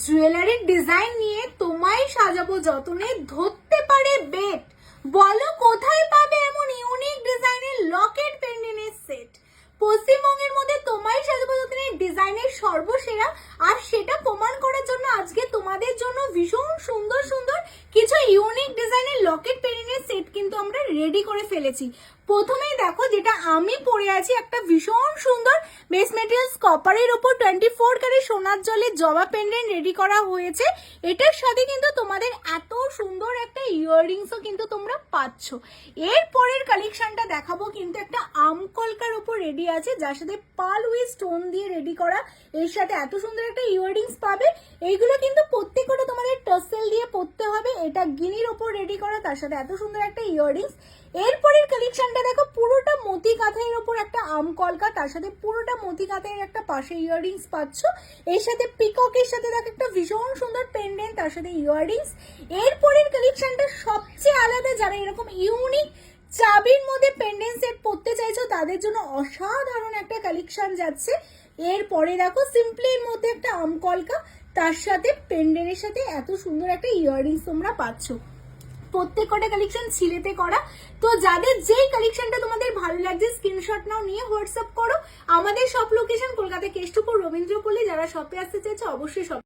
জুয়েলারির design নিয়ে তোমায় সাজাবো যতনে ধরতে পারে বেট বলো কোথায় পাবে এমন ইউনিক ডিজাইনের লকেট পেন্ডেন্টের সেট পশ্চিমবঙ্গের মধ্যে তোমায় সাজাবো যতনে ডিজাইনের সর্বসেরা, আর সেটা প্রমাণ করার জন্য আজকে তোমাদের জন্য ভীষণ সুন্দর সুন্দর কিছু ইউনিক ডিজাইনের লকেট পেন্ডেন্টের সেট কিন্তু আমরা রেডি করে ফেলেছি। প্রথমেই দেখো যেটা আমি পরে আছি, একটা ভীষণ সুন্দর বেস মেটেরিয়ালস কপারের ওপর টোয়েন্টি ফোর কারে সোনার জলে জবা পেন্ডেন্ট রেডি করা হয়েছে। এটার সাথে কিন্তু তোমাদের এত সুন্দর একটা ইয়াররিংসও কিন্তু তোমরা পাচ্ছ। এর পরের কালেকশনটা দেখাবো কিন্তু একটা আমকলকার উপর রেডি আছে, যার সাথে পাল উইথ স্টোন দিয়ে রেডি করা। এর সাথে এত সুন্দর একটা ইয়াররিংস পাবে। এইগুলো কিন্তু প্রত্যেকটা তোমাদের টাসেল দিয়ে পরতে হবে এটা গিনির ওপর রেডি করা, তার সাথে এত সুন্দর একটা ইয়াররিংস এরপরের কালেকশনটা দেখো, পুরোটা মতি কাঁথাইয়ের ওপর একটা আম কলকা, তার সাথে পুরোটা মতি কাঁথাইয়ের একটা পাশে ইয়াররিংস পাচ্ছ। এর সাথে পিককের সাথে দেখো, একটা ভীষণ সুন্দর পেন্ডেন্ট তার সাথে ইয়াররিংস এরপরের কালেকশনটা সবচেয়ে আলাদা, যারা এরকম ইউনিক চাবির মধ্যে পেন্ডেন্ট সেট পরতে চাইছো, তাদের জন্য অসাধারণ একটা কালেকশন যাচ্ছে। এরপরে দেখো সিম্পলির মধ্যে একটা আম কলকা তার সাথে পেন্ডেন্টের সাথে এত সুন্দর একটা ইয়াররিংস তোমরা পাচ্ছ। প্রত্যেক কটা কালেকশন সিলেতে করা। তো যাদের যেই কালেকশনটা তোমাদের ভালো লাগছে স্ক্রিনশট নাও নিয়ে হোয়াটসঅ্যাপ করো। আমাদের সব লোকেশন কলকাতা কেষ্টপুর, রবীন্দ্রপল্লী, যারা শপে আসতে চাইছে, অবশ্যই শপ